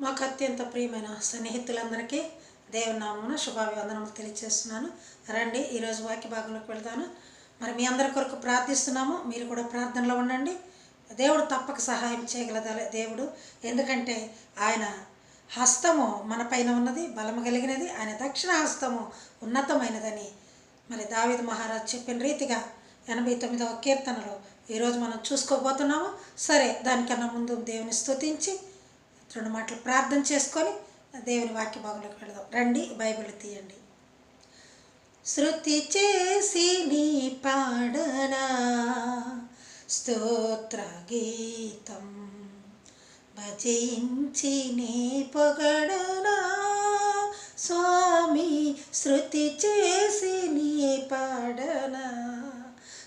మాకు అత్యంత ప్రియమైన స్నేహితులందరికీ దేవుని శుభాభివందనములు తెలియజేస్తున్నాను రండి ఈరోజు వాక్య భాగంలోకి వెళ్తాను. మరి మీ అందరి కొరకు ప్రార్థిస్తున్నాము. మీరు కూడా ప్రార్థనలో ఉండండి. దేవుడు తప్పక సహాయం చేయగలదా దేవుడు? ఎందుకంటే ఆయన హస్తము మన పైన ఉన్నది బలము కలిగినది. ఆయన దక్షిణ హస్తము ఉన్నతమైనదని మరి దావిద మహారాజ్ చెప్పిన రీతిగా ఎనభై తొమ్మిదవ కీర్తనలో ఈరోజు మనం చూసుకోబోతున్నాము. సరే దానికన్నా ముందు దేవుని స్తుతించి రెండు మాటలు ప్రార్థన చేసుకొని దేవుని వాక్య భాగంలోకి వెళదాం. రండి బైబిల్ తీయండి. శృతి చేసి నీ పాడనా స్తోత్ర గీతం. భజించి నీ పొగడనా స్వామి శృతి చేసి నీ పాడనా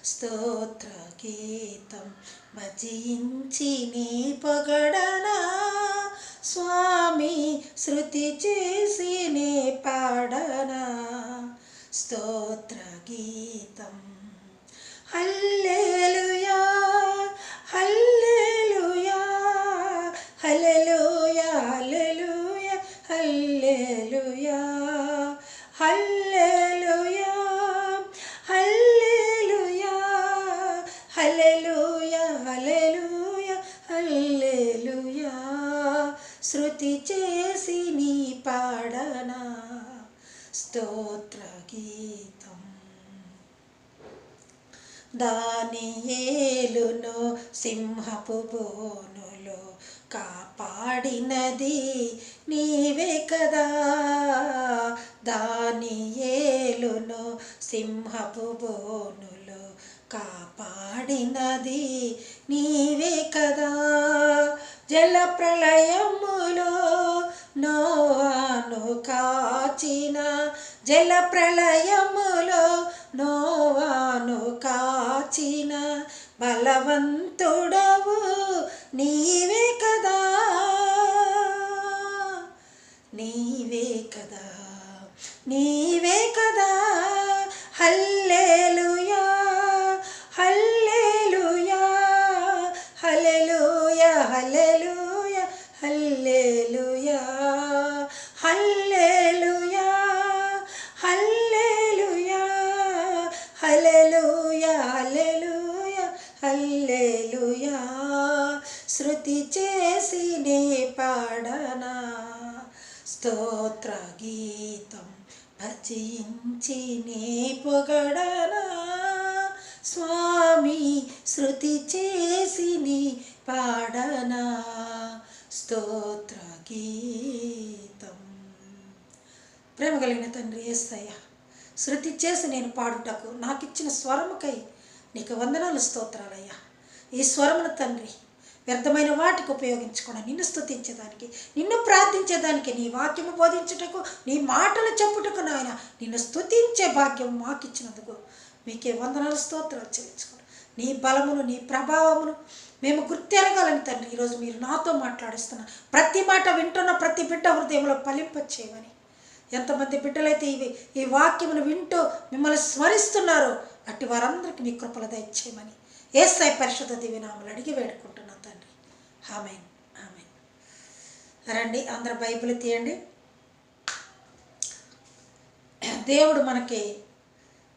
స్తోత్ర గీతం. భజించి నీ పొగడనా స్వామి శృతి చేసి పాడనా? స్తోత్ర గీతం. పాడినది నీవే కదా. దాని ఏలును సింహపు బోనులో కాపాడినది నీవే కదా. జల ప్రళయములో నోవాను కాచిన జల ప్రళయములో నోవాను కాచిన బలవంతుడవు నీవే కదా. నీవే కదా నీవే కదా మించి నే పొగడనా? స్వామి శృతి చేసి నీ పాడనా? స్తోత్ర గీతం. ప్రేమ కలిగిన తండ్రి ఏసయ్య శృతి చేసి నేను పాడుటకు నాకు ఇచ్చిన స్వరముకై నీకు వందనాలు స్తోత్రాలయ్యా. ఈ స్వరమును తండ్రి వ్యర్థమైన వాటికి ఉపయోగించకుండా నిన్ను స్థుతించేదానికి నిన్ను ప్రార్థించేదానికి నీ వాక్యము బోధించుటకు నీ మాటలు చెప్పుటకు నాయన నిన్ను స్థుతించే భాగ్యం మాకు ఇచ్చినందుకు మీకే వందనాలు స్తోత్రాలు చెల్లించుకోండి నీ బలమును నీ ప్రభావమును మేము గుర్తెరగాలని తండ్రి ఈరోజు మీరు నాతో మాట్లాడుస్తున్న ప్రతి మాట వింటున్న ప్రతి బిడ్డ హృదయంలో ఫలింపచేయమని. ఎంతమంది బిడ్డలైతే ఇవి ఈ వాక్యమును వింటూ మిమ్మల్ని స్మరిస్తున్నారో అట్టి వారందరికీ మీ కృపల దయచేయమని ఏసై పరిశుద్ధ దివినామలు అడిగి వేడుకుంటున్నాను ఆమె ఆమెన్ ఆమెన్. రండి అందరు బైబిల్ తీయండి. దేవుడు మనకి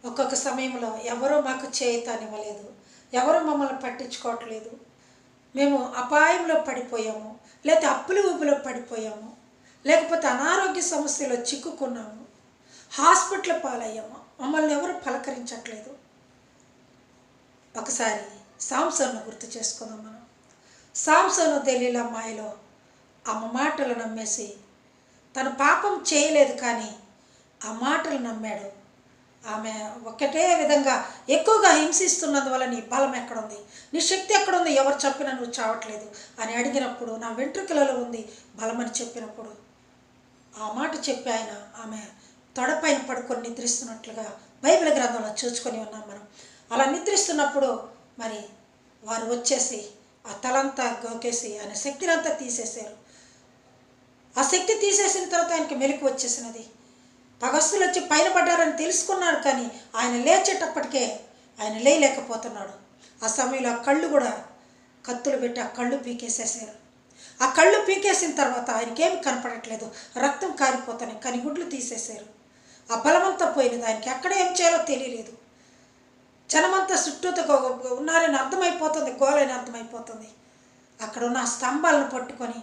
ఒక్కొక్క సమయంలో ఎవరో మాకు చేయతానివ్వలేదు ఎవరు మమ్మల్ని పట్టించుకోవట్లేదు. మేము అపాయంలో పడిపోయాము లేకపోతే అప్పుల ఊపిలో పడిపోయాము లేకపోతే అనారోగ్య సమస్యలో చిక్కుకున్నాము హాస్పిటల్ పాలయ్యాము మమ్మల్ని ఎవరు పలకరించట్లేదు. ఒకసారి సాంసన్ను గుర్తు చేసుకుందాం మనం. సాంసను దలీల అమ్మాయిలో ఆమె మాటలు నమ్మేసి తన పాపం చేయలేదు కానీ ఆ మాటలు నమ్మాడు. ఆమె ఒకటే విధంగా ఎక్కువగా హింసిస్తున్నందువల్ల నీ బలం ఎక్కడుంది? నీ శక్తి ఎక్కడుంది? ఎవరు చెప్పినా నువ్వు చావట్లేదు అని అడిగినప్పుడు నా వెంట్రుకలలో ఉంది బలం అని చెప్పినప్పుడు ఆ మాట చెప్పి ఆయన ఆమె తొడపైన పడుకొని నిద్రిస్తున్నట్లుగా బైబిల్ గ్రంథంలో చూసుకొని ఉన్నాం మనం. అలా నిద్రిస్తున్నప్పుడు మరి వారు వచ్చేసి ఆ తలంతా గోకేసి ఆయన శక్తిని అంతా తీసేశారు. ఆ శక్తి తీసేసిన తర్వాత ఆయనకి మెలకు వచ్చేసినది. పగస్సులు వచ్చి పైన పడ్డారని తెలుసుకున్నాడు కానీ ఆయన లేచేటప్పటికే ఆయన లేయలేకపోతున్నాడు. ఆ సమయంలో ఆ కళ్ళు కూడా కత్తులు పెట్టి ఆ కళ్ళు పీకేసేసారు ఆ కళ్ళు పీకేసిన తర్వాత ఆయనకేమి కనపడట్లేదు. రక్తం కారిపోతున్నాయి కనిగుడ్లు తీసేశారు. ఆ బలమంతా పోయినది ఆయనకి. ఎక్కడ ఏం చేయాలో తెలియలేదు. జనమంతా చుట్టూతో ఉన్నారని అర్థమైపోతుంది గోలని అర్థమైపోతుంది. అక్కడ ఉన్న స్తంభాలను పట్టుకొని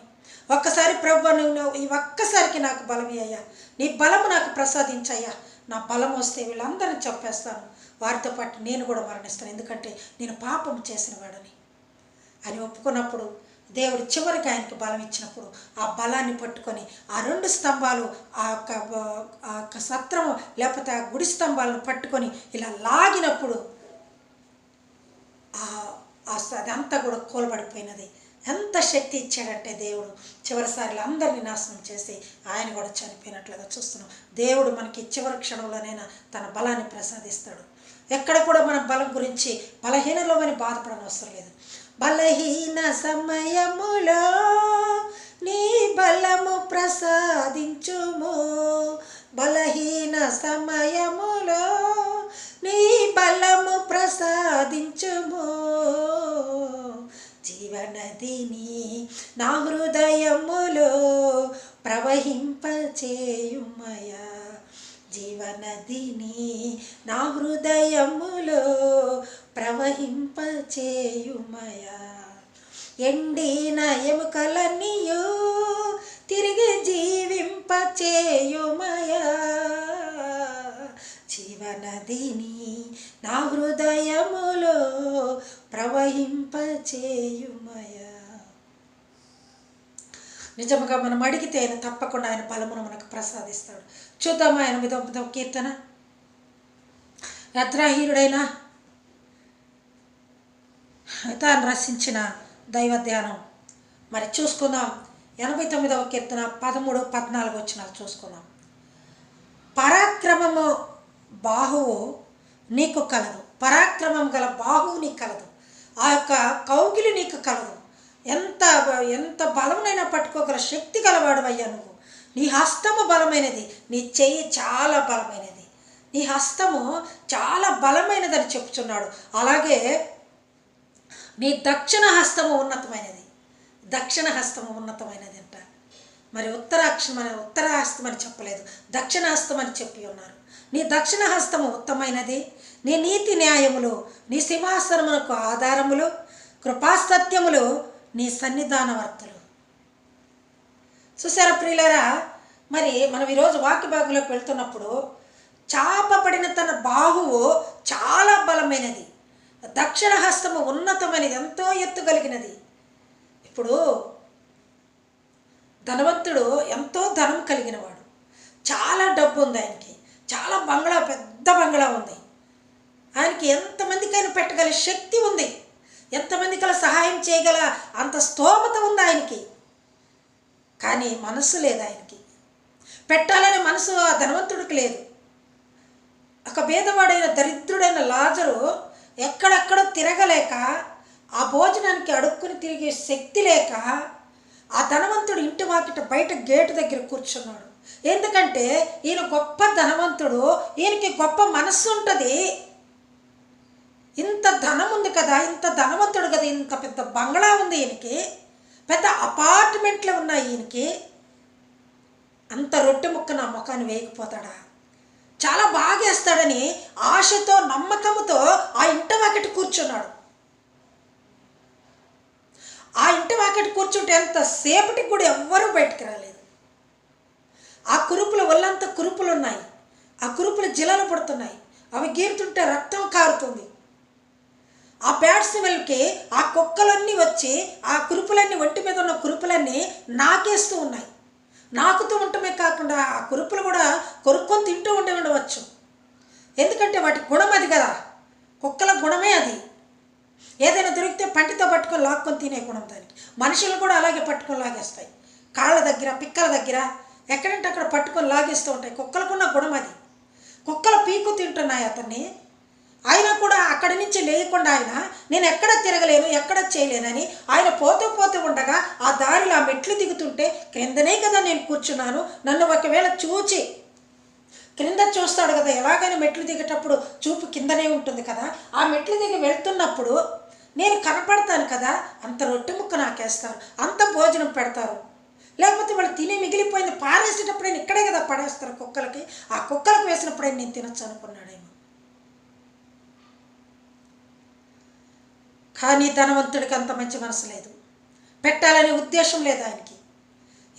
ఒక్కసారి ప్రభు నువ్వు ఈ ఒక్కసారికి నాకు బలమే అయ్యా. నీ బలము నాకు ప్రసాదించయ్యా. నా బలం వస్తే వీళ్ళందరిని చెప్పేస్తాను వారితో పాటు నేను కూడా మరణిస్తాను. ఎందుకంటే నేను పాపం చేసిన వాడని. అని ఒప్పుకున్నప్పుడు దేవుడు చివరికి ఆయనకి బలం ఇచ్చినప్పుడు ఆ బలాన్ని పట్టుకొని ఆ రెండు స్తంభాలు ఆ యొక్క ఆ యొక్క సత్రం లేకపోతే ఆ గుడి స్తంభాలను పట్టుకొని ఇలా లాగినప్పుడు అదంతా కూడా కూలబడిపోయినది ఎంత శక్తి ఇచ్చాడంటే దేవుడు. చివరిసారిలో అందరినీ నాశనం చేసి ఆయన కూడా చనిపోయినట్లుగా చూస్తున్నాం. దేవుడు మనకి చివరి క్షణంలోనైనా తన బలాన్ని ప్రసాదిస్తాడు. ఎక్కడ కూడా మన బలం గురించి బలహీనలో మనం బాధపడని అవసరం లేదు. బలహీన సమయములో నీ బలము ప్రసాదించుము. బలహీన సమయములో నీ బలము ప్రసాదించుము. జీవనదిని నా హృదయములో ప్రవహింపచేయుమయా. జీవనదిని నా హృదయములో ప్రవహింపచేయుమయా. ఎండిన ఎముకలన్నీయు తిరిగి జీవింపచేయుమయా జీవనదిని నా హృదయములో ప్రవహింపచేయుమయా. నిజముగా మనం అడిగితే ఆయన తప్పకుండా ఆయన ఫలమును మనకు ప్రసాదిస్తాడు. చూద్దామా ఆయన విధ కీర్తన? యాత్రాహీనుడైన తాను రచించిన దైవ ధ్యానం మరి చూసుకుందాం. ఎనభై తొమ్మిదవ కీర్తన పదమూడు పద్నాలుగు వచ్చినాలు చూసుకున్నాం. పరాక్రమము బాహువు నీకు కలదు. పరాక్రమం గల బాహువు నీకు కలదు. ఆ యొక్క కౌగిలి నీకు కలదు. ఎంత ఎంత బలమునైనా పట్టుకోగల శక్తి గలవాడు అయ్యా నువ్వు. నీ హస్తము బలమైనది. నీ చెయ్యి చాలా బలమైనది. నీ హస్తము చాలా బలమైనదని చెప్తున్నాడు. అలాగే నీ దక్షిణ హస్తము ఉన్నతమైనది. దక్షిణ హస్తము ఉన్నతమైనది అంట మరి ఉత్తరాక్షం అని ఉత్తర హస్తం అని చెప్పలేదు. దక్షిణ హస్తం అని చెప్పి ఉన్నారు. నీ దక్షిణ హస్తము ఉత్తమైనది. నీ నీతి న్యాయములు నీ సింహాసనమునకు ఆధారములు కృపాసత్యములు నీ సన్నిధానవర్తులు. చూసారా ప్రియులరా? మరి మనం ఈరోజు వాక్య భాగంలోకి వెళ్తున్నప్పుడు చాపబడిన తన బాహువు చాలా బలమైనది. దక్షిణ హస్తము ఉన్నతమైనది ఎంతో ఎత్తు కలిగినది. ఇప్పుడు ధనవంతుడు ఎంతో ధనం కలిగినవాడు. చాలా డబ్బు ఉంది ఆయనకి. చాలా బంగ్లా పెద్ద బంగ్లా ఉంది. ఆయనకి ఎంతమందికైనా పెట్టగల శక్తి ఉంది? ఎంతమందికైనా సహాయం చేయగల అంత స్తోమత ఉంది ఆయనకి? కానీ మనసు లేదు ఆయనకి. పెట్టాలనే మనసు ఆ ధనవంతుడికి లేదు. ఒక పేదవాడైన దరిద్రుడైన లాజరు ఎక్కడెక్కడో తిరగలేక ఆ భోజనానికి అడుక్కుని తిరిగే శక్తి లేక ఆ ధనవంతుడు ఇంటి వాకిట బయట గేటు దగ్గర కూర్చున్నాడు. ఎందుకంటే ఈయన గొప్ప ధనవంతుడు ఈయనకి గొప్ప మనస్సు ఉంటుంది. ఇంత ధనం ఉంది కదా ఇంత ధనవంతుడు కదా ఇంత పెద్ద బంగ్లా ఉంది ఈయనకి పెద్ద అపార్ట్మెంట్లు ఉన్నాయి ఈయనకి. అంత రొట్టె ముక్క నా ముఖాన్ని వేయకపోతాడా? చాలా బాగేస్తాడని ఆశతో నమ్మకంతో ఆ ఇంట వాకిటి కూర్చున్నాడు. ఆ ఇంటి వాకెట్ కూర్చుంటే ఎంతసేపటికి కూడా ఎవ్వరూ బయటికి రాలేదు. ఆ కురుపుల వల్లంత కురుపులు ఉన్నాయి. ఆ కురుపులు జిలలు పడుతున్నాయి. అవి గీరుతుంటే రక్తం కారుతుంది. ఆ బ్యాడ్ స్మెల్కి ఆ కుక్కలన్నీ వచ్చి ఆ కురుపులన్నీ ఒంటి మీద ఉన్న కురుపులన్నీ నాకేస్తూ ఉన్నాయి. నాకుతూ ఉండటమే కాకుండా ఆ కురుపులు కూడా కొరుక్కొని తింటూ ఉండి ఉండవచ్చు. ఎందుకంటే వాటి గుణం అది కదా. కుక్కల గుణమే అది. ఏదైనా దొరికితే పంటితో పట్టుకొని లాక్కొని తినే దానికి. మనుషులు కూడా అలాగే పట్టుకొని లాగేస్తాయి. కాళ్ళ దగ్గర పిక్కల దగ్గర ఎక్కడంటే అక్కడ పట్టుకొని లాగేస్తూ ఉంటాయి. కుక్కలకున్న గుణం అది. కుక్కలు పీకు తింటున్నాయి అతన్ని. ఆయన కూడా అక్కడి నుంచి లేకుండా ఆయన నేను ఎక్కడ తిరగలేను ఎక్కడ చేయలేనని ఆయన పోతూ పోతూ ఉండగా ఆ దారిలో ఆ మెట్లు దిగుతుంటే క్రిందనే కదా నేను కూర్చున్నాను నన్ను ఒకవేళ చూచి క్రింద చూస్తాడు కదా ఎలాగైనా మెట్లు దిగేటప్పుడు చూపు కిందనే ఉంటుంది కదా. ఆ మెట్లు దిగి వెళ్తున్నప్పుడు నేను కనపడతాను కదా అంత రొట్టె ముక్క నాకేస్తారు అంత భోజనం పెడతారు. లేకపోతే వాళ్ళు తిని మిగిలిపోయింది పారేసేటప్పుడు నేను ఇక్కడే కదా పడేస్తారు కుక్కలకి. ఆ కుక్కలకు వేసినప్పుడే నేను తినొచ్చు అనుకున్నాడేమో. కానీ ధనవంతుడికి అంత మంచి మనసు లేదు. పెట్టాలనే ఉద్దేశం లేదు ఆయనకి.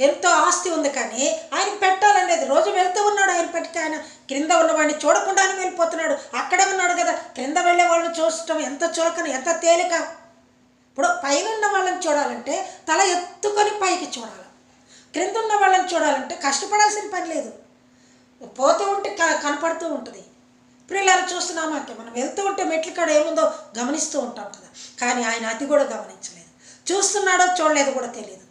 ఎంతో ఆస్తి ఉంది కానీ ఆయనకి పెట్టాలనేది రోజు వెళ్తూ ఉన్నాడు ఆయన పెట్టి ఆయన క్రింద ఉన్నవాడిని చూడకుండానే వెళ్ళిపోతున్నాడు. అక్కడే ఉన్నాడు కదా. క్రింద వెళ్ళే వాళ్ళని చూడటం ఎంత చులకన ఎంత తేలిక. ఇప్పుడు పైన ఉన్న వాళ్ళని చూడాలంటే తల ఎత్తుకొని పైకి చూడాలి. క్రింద ఉన్న వాళ్ళని చూడాలంటే కష్టపడాల్సిన పని లేదు. పోతూ ఉంటే క- కనపడుతూ ఉంటుంది. ఇప్పుడు ఇలా చూస్తున్నామా అంటే మనం వెళ్తూ ఉంటే మెట్ల కాడ ఏముందో గమనిస్తూ ఉంటాం కదా. కానీ ఆయన అది కూడా గమనించలేదు. చూస్తున్నాడో చూడలేదు కూడా తెలియదు.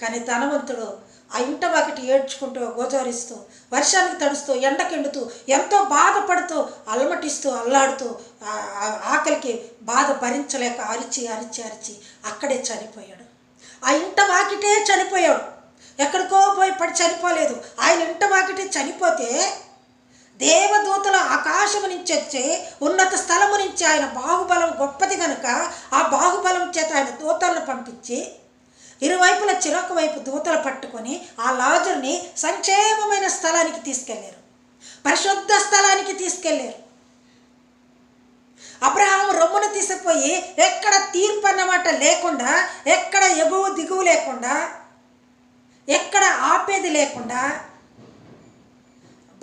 కానీ ధనవంతుడు ఆ ఇంట వాకిటి ఏడ్చుకుంటూ గోచరిస్తూ వర్షానికి తడుస్తూ ఎండకెండుతూ ఎంతో బాధపడుతూ అల్మటిస్తూ అల్లాడుతూ ఆకలికి బాధ భరించలేక అరిచి అరిచి అరిచి అక్కడే చనిపోయాడు. ఆ ఇంట వాకిటే చనిపోయాడు. ఎక్కడికో పోయి పడి చనిపోలేదు. ఆయన ఇంట వాకిటే చనిపోతే దేవదూతల ఆకాశము నుంచి వచ్చి ఉన్నత స్థలము నుంచి ఆయన బాహుబలం గొప్పది కనుక ఆ బాహుబలం చేత ఆయన దూతలను పంపించి ఇరువైపుల చిరొక వైపు దూతలు పట్టుకొని ఆ లాజర్ని సంక్షేమమైన స్థలానికి తీసుకెళ్ళారు. పరిశుద్ధ స్థలానికి తీసుకెళ్ళారు. అబ్రహాం రొమ్మును తీసుకుపోయి ఎక్కడ తీర్పు అన్నమాట లేకుండా ఎక్కడ ఎగువ దిగువ లేకుండా ఎక్కడ ఆపేది లేకుండా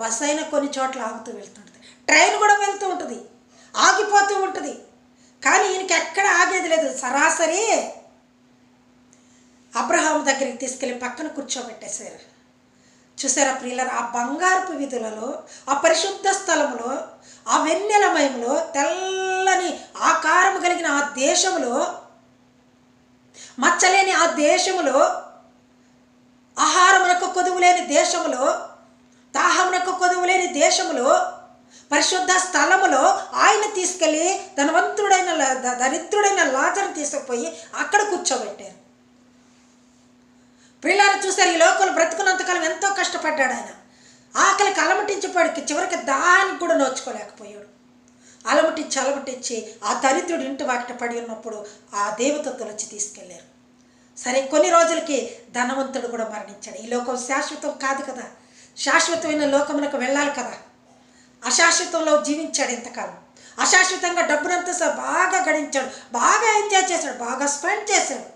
బస్ అయినా కొన్ని చోట్ల ఆగుతూ వెళ్తుంటుంది. ట్రైన్ కూడా వెళ్తూ ఉంటుంది. ఆగిపోతూ ఉంటుంది. కానీ ఈయనకి ఎక్కడ ఆగేది లేదు. సరాసరి అబ్రహాం దగ్గరికి తీసుకెళ్ళి పక్కన కూర్చోబెట్టేశారు. చూసారా ప్రియులరు ఆ బంగారపు విధులలో ఆ పరిశుద్ధ స్థలములో ఆ వెన్నెలమయంలో తెల్లని ఆకారము కలిగిన ఆ దేశములో మచ్చలేని ఆ దేశములో ఆహారమునకు కొదువు లేని దేశములో దాహమునకు కొదువు లేని దేశములో పరిశుద్ధ స్థలములో ఆయన తీసుకెళ్ళి ధనవంతుడైన దరిద్రుడైన లాజను తీసుకుపోయి అక్కడ కూర్చోబెట్టారు. పిల్లలు చూశారు ఈ లోకంలో బ్రతుకున్నంతకాలం ఎంతో కష్టపడ్డాడు ఆయన. ఆకలికి అలమటించిపోయాడు చివరికి దాహానికి కూడా నోచుకోలేకపోయాడు. అలమటించి అలమటించి ఆ దరిద్రుడు ఇంటి వాకిట పడి ఉన్నప్పుడు ఆ దేవత వచ్చి తీసుకెళ్ళారు. సరే కొన్ని రోజులకి ధనవంతుడు కూడా మరణించాడు. ఈ లోకం శాశ్వతం కాదు కదా. శాశ్వతమైన లోకమునకు వెళ్ళాలి కదా. అశాశ్వతంలో జీవించాడు ఇంతకాలం. అశాశ్వతంగా డబ్బునంతా బాగా గడించాడు. బాగా ఎంజాయ్ చేశాడు. బాగా స్పెండ్ చేశాడు.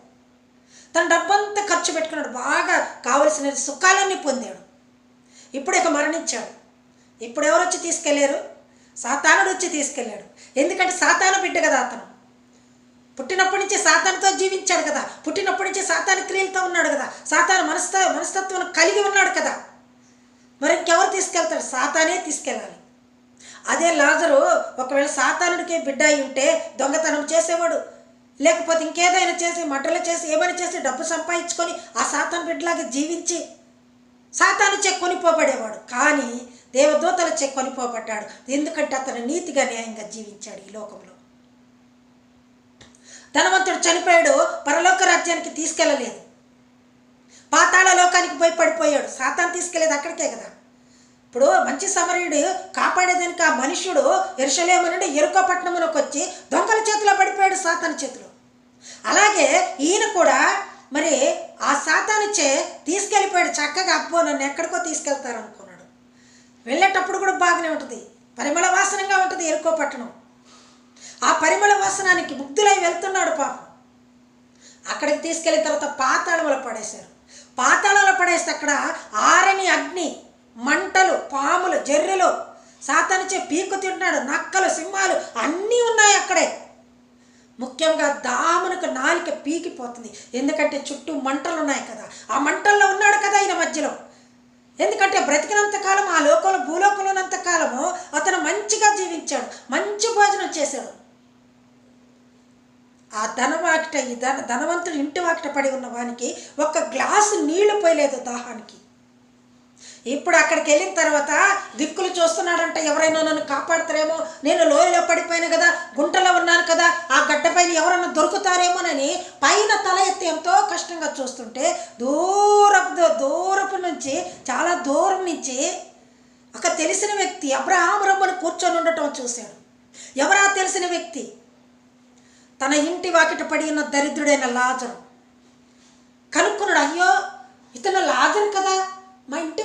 తన డబ్బంతా ఖర్చు పెట్టుకున్నాడు. బాగా కావలసిన సుఖాలన్నీ పొందాడు. ఇప్పుడు ఇక మరణించాడు. ఇప్పుడు ఎవరు వచ్చి తీసుకెళ్ళారు సాతానుడు వచ్చి తీసుకెళ్ళాడు ఎందుకంటే సాతాను బిడ్డ కదా అతను. పుట్టినప్పటి నుంచి సాతానుతో జీవించాడు కదా. పుట్టినప్పటి నుంచి సాతాను క్రియలతో ఉన్నాడు కదా. సాతాను మనస్త మనస్తత్వం కలిగి ఉన్నాడు కదా. మరి ఇంకెవరు తీసుకెళ్తాడు సాతానే తీసుకెళ్ళాలి. అదే లాజరు ఒకవేళ సాతానుడికి బిడ్డ అయి ఉంటే దొంగతనం చేసేవాడు. లేకపోతే ఇంకేదైనా చేసి మటలు చేసి ఏమైనా చేసి డబ్బు సంపాదించుకొని ఆ సాతాను బిడ్డలాగా జీవించి సాతాను చెక్కొని పోబడేవాడు కానీ దేవదూతలు చెక్కొని పోబడ్డాడు ఎందుకంటే అతను నీతిగా న్యాయంగా జీవించాడు ఈ లోకంలో. ధనవంతుడు చనిపోయాడు పరలోక రాజ్యానికి తీసుకెళ్ళలేదు. పాతాళ లోకానికి పోయి పడిపోయాడు. సాతాను తీసుకెళ్ళేది అక్కడికే కదా. ఇప్పుడు మంచి సమరయుడు కాపాడేదానికి ఆ మనుషుడు ఎరుసలేము నుండి ఎరుకపట్నమునకు వచ్చి దొంగల చేతిలో పడిపోయాడు సాతాను చేతిలో. అలాగే ఈయన కూడా మరి ఆ సాతానిచ్చే తీసుకెళ్ళిపోయాడు చక్కగా అబ్బో నన్ను ఎక్కడికో తీసుకెళ్తారు అనుకున్నాడు వెళ్ళేటప్పుడు కూడా బాగానే ఉంటుంది. పరిమళ వాసనంగా ఉంటుంది ఎరుకో పట్టణం. ఆ పరిమళ వాసనానికి ముగ్ధులై వెళ్తున్నాడు పాపం. అక్కడికి తీసుకెళ్ళిన తర్వాత పాతాళంలో పడేశారు. పాతాళంలో పడేస్తే అక్కడ ఆరని అగ్ని మంటలు పాములు జర్రెలు సాతానిచ్చే పీకు తింటున్నాడు నక్కలు సింహాలు అన్నీ ఉన్నాయి అక్కడే. ముఖ్యంగా దామునకు నాలిక పీకిపోతుంది. ఎందుకంటే చుట్టూ మంటలు ఉన్నాయి కదా. ఆ మంటల్లో ఉన్నాడు కదా ఆయన మధ్యలో. ఎందుకంటే బ్రతికినంత కాలం ఆ లోకంలో భూలోకంలో ఉన్నంత కాలము అతను మంచిగా జీవించాడు. మంచి భోజనం చేశాడు. ఆ ధనవాకిట ఈ ధన ధనవంతుడు ఇంటి వాకిట పడి ఉన్న వానికి ఒక్క గ్లాసు నీళ్ళు పోయలేదు దాహానికి. ఇప్పుడు అక్కడికి వెళ్ళిన తర్వాత దిక్కులు చూస్తున్నాడంట ఎవరైనా నన్ను కాపాడతారేమో? నేను లోయలో పడిపోయాను కదా గుంటలో ఉన్నాను కదా ఆ గడ్డపైన ఎవరైనా దొరుకుతారేమోనని పైన తల ఎత్తి ఎంతో కష్టంగా చూస్తుంటే దూరపు దూరపు నుంచి చాలా దూరం నుంచి ఒక తెలిసిన వ్యక్తి అబ్రహాం రమ్మని కూర్చొని ఉండటం చూశాడు. ఎవరా తెలిసిన వ్యక్తి? తన ఇంటి వాకిట పడి ఉన్న దరిద్రుడైన లాజరు. కనుక్కున్నాడు అయ్యో ఇతను లాజరు కదా?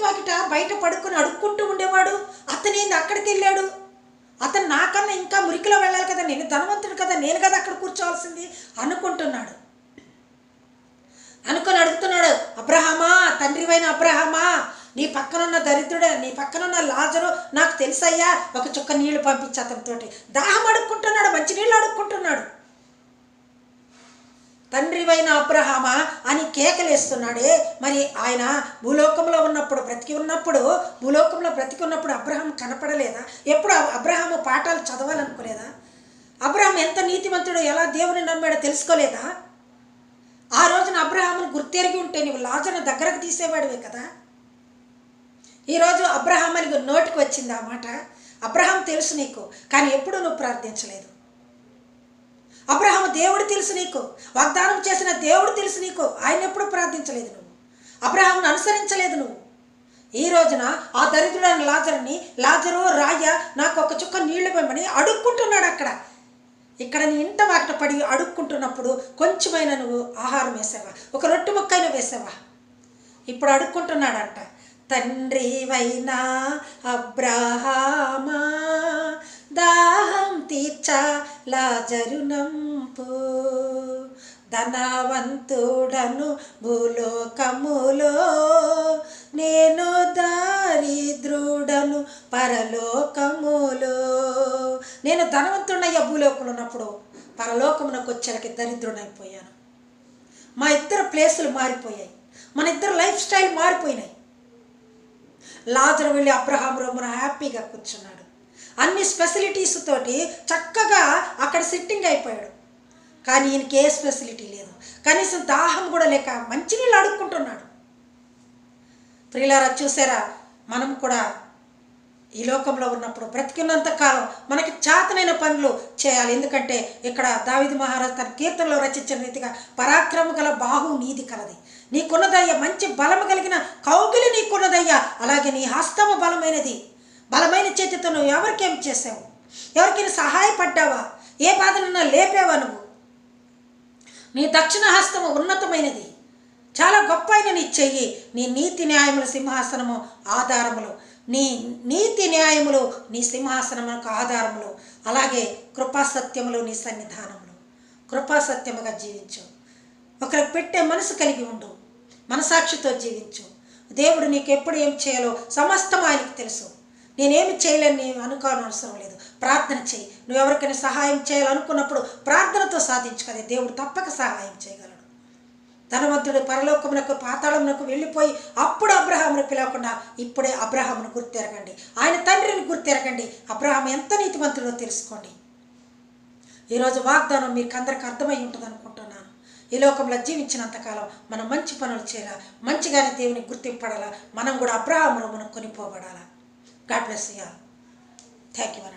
వాకిట బయట పడుకొని అడుక్కుంటూ ఉండేవాడు. అతనేంది అక్కడికి వెళ్ళాడు. అతను నాకన్నా ఇంకా మురికిలో వెళ్ళాలి కదా నేను ధనవంతుడు కదా నేను కదా అక్కడ కూర్చోవాల్సింది అనుకుంటున్నాడు. అనుకొని అడుగుతున్నాడు అబ్రహమా తండ్రివైన అబ్రహమా నీ పక్కనున్న దరిద్రుడే నీ పక్కనున్న లాజరు నాకు తెలుసయ్యా ఒక చుక్క నీళ్ళు పంపించి అతనితోటి. దాహం అడుక్కుంటున్నాడు మంచి నీళ్ళు అడుక్కుంటున్నాడు. తండ్రివైన అబ్రహామ అని కేకలేస్తున్నాడే. మరి ఆయన భూలోకంలో ఉన్నప్పుడు బ్రతికి ఉన్నప్పుడు భూలోకంలో బ్రతికి ఉన్నప్పుడు అబ్రహాం కనపడలేదా? ఎప్పుడు అబ్- అబ్రహాము పాఠాలు చదవాలనుకోలేదా? అబ్రహాం ఎంత నీతిమంతుడో ఎలా దేవుని నమ్మాడో తెలుసుకోలేదా? ఆ రోజున అబ్రహామును గుర్తెరిగి ఉంటే నువ్వు లాజను దగ్గరకు తీసేవాడివే కదా? ఈరోజు అబ్రహాం అని నోటికి వచ్చింది ఆ మాట. అబ్రహాం తెలుసు నీకు కానీ ఎప్పుడూ నువ్వు ప్రార్థించలేదు. అబ్రహాము దేవుడు తెలుసు నీకు. వాగ్దానం చేసిన దేవుడు తెలుసు నీకు. ఆయన ఎప్పుడు ప్రార్థించలేదు నువ్వు. అబ్రహామును అనుసరించలేదు నువ్వు. ఈ రోజున ఆ దరిద్రుడైన లాజరుని లాజరు రాయ నాకు ఒక చుక్క నీళ్ళు పోయమని అడుక్కుంటున్నాడు అక్కడ. ఇక్కడ నీ ఇంట వాకిట పడి అడుక్కుంటున్నప్పుడు కొంచెమైనా నువ్వు ఆహారం వేసావా? ఒక రొట్టె ముక్కైనా వేసావా? ఇప్పుడు అడుక్కుంటున్నాడంట తండ్రి వైనా అబ్రహామా దాహం తీర్చ లాజరునంపు ధనవంతుడను భూలోకములో నేను దారిద్రుడను పరలోకములో. నేను ధనవంతుడయ్యా భూలోకంలో ఉన్నప్పుడు పరలోకమునకు వచ్చాక దరిద్రుడైపోయాను. మా ఇద్దరు ప్లేసులు మారిపోయాయి. మన ఇద్దరు లైఫ్ స్టైల్ మారిపోయినాయి. లాజరు వెళ్ళి అబ్రహాం రోమన హ్యాపీగా కూర్చున్నాడు. అన్ని స్పెసిలిటీస్ తోటి చక్కగా అక్కడ సిట్టింగ్ అయిపోయాడు. కానీ ఈయనకి ఏ స్పెసిలిటీ లేదు. కనీసం దాహం కూడా లేక మంచినీళ్ళు అడుక్కుంటున్నాడు. ప్రియులారా చూసారా? మనం కూడా ఈ లోకంలో ఉన్నప్పుడు బ్రతికినంత కాలం మనకి చేతనైన పనులు చేయాలి. ఎందుకంటే ఇక్కడ దావిది మహారాజ్ తన కీర్తనలో రచించిన రీతిగా పరాక్రమ గల బాహు నీది కలది. నీకున్నదయ్య మంచి బలము కలిగిన కౌగిలి నీకున్నదయ్యా. అలాగే నీ హస్తము బలమైనది బలమైన చేతితో నువ్వు ఎవరికేం చేసావు? ఎవరికైనా సహాయపడ్డావా? ఏ బాధనన్నా లేపావా నువ్వు? నీ దక్షిణ హస్తము ఉన్నతమైనది. చాలా గొప్ప అయిన నీ చెయ్యి నీ నీతి న్యాయముల సింహాసనము ఆధారములు. నీ నీతి న్యాయములు నీ సింహాసనములకు ఆధారములు. అలాగే కృపాసత్యములు నీ సన్నిధానములు. కృపాసత్యముగా జీవించు. ఒకరికి పెట్టే మనసు కలిగి ఉండు. మనసాక్షితో జీవించు. దేవుడు నీకు ఎప్పుడు ఏం చేయాలో సమస్తం ఆయనకు తెలుసు. నేనేమి చేయలేని నేను అనుకోవడం అవసరం లేదు. ప్రార్థన చేయి. నువ్వు ఎవరికైనా సహాయం చేయాలనుకున్నప్పుడు ప్రార్థనతో సాధించుకదే దేవుడు తప్పక సహాయం చేయగలడు. ధనవంతుడు పరలోకమునకు పాతాళమునకు వెళ్ళిపోయి అప్పుడు అబ్రహామును పిలవకుండా ఇప్పుడే అబ్రహామును గుర్తెరగండి. ఆయన తండ్రిని గుర్తెరగండి. అబ్రహాం ఎంత నీతిమంతుడో తెలుసుకోండి. ఈరోజు వాగ్దానం మీకు అందరికి అర్థమై ఉంటుంది అనుకుంటున్నాను. ఈ లోకంలో జీవించినంతకాలం మనం మంచి పనులు చేయాలా? మంచిగానే దేవుని గుర్తింపడాలా మనం కూడా అబ్రహామును మనం కొనిపోబడాలా? God bless you all. Thank you, one